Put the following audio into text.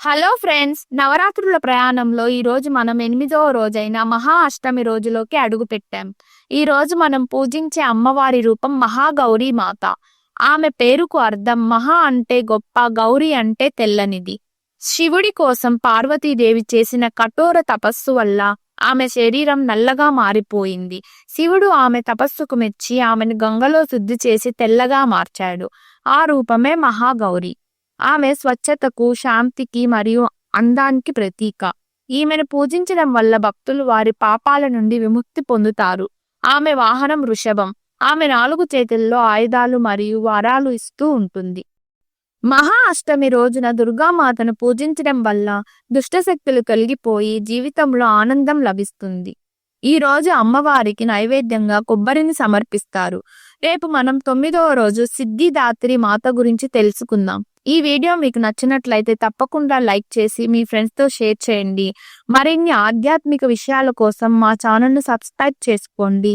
Hello friends నవరాత్రుల ప్రయాణంలో ఈ రోజు మనం ఎనిమిదవ రోజైన మహా అష్టమి రోజులోకి అడుగు పెట్టాం. ఈ రోజు మనం పూజించే అమ్మవారి రూపం మహాగౌరీ మాత. ఆమె పేరుకు అర్థం మహా అంటే గొప్ప గౌరీ అంటే తెల్లనిది. శివుడి కోసం పార్వతీదేవి చేసిన కఠోర తపస్సు వల్ల ఆమె శరీరం నల్లగా మారిపోయింది. శివుడు ఆమె తపస్సుకు మెచ్చి ఆమెను గంగలో శుద్ధి చేసి తెల్లగా మార్చాడు. ఆ రూపమే మహాగౌరి ఆమె స్వచ్ఛతకు శాంతికి మరియు అందానికి ప్రతీక. ఈమెను పూజించడం వల్ల భక్తులు వారి పాపాల నుండి విముక్తి పొందుతారు. ఆమె వాహనం వృషభం. ఆమె నాలుగు చేతుల్లో ఆయుధాలు మరియు వరాలు ఇస్తూ ఉంటుంది. మహా అష్టమి రోజున దుర్గామాతను పూజించడం వల్ల దుష్టశక్తులు కలిగిపోయి జీవితంలో ఆనందం లభిస్తుంది. ఈ రోజు అమ్మవారికి నైవేద్యంగా కొబ్బరిని సమర్పిస్తారు. రేపు మనం తొమ్మిదవ రోజు సిద్ధిదాత్రి మాత గురించి తెలుసుకుందాం. ఈ వీడియో మీకు నచ్చినట్లయితే తప్పకుండా లైక్ చేసి మీ ఫ్రెండ్స్తో షేర్ చేయండి. మరిన్ని ఆధ్యాత్మిక విషయాల కోసం మా ఛానల్ను సబ్స్క్రైబ్ చేసుకోండి.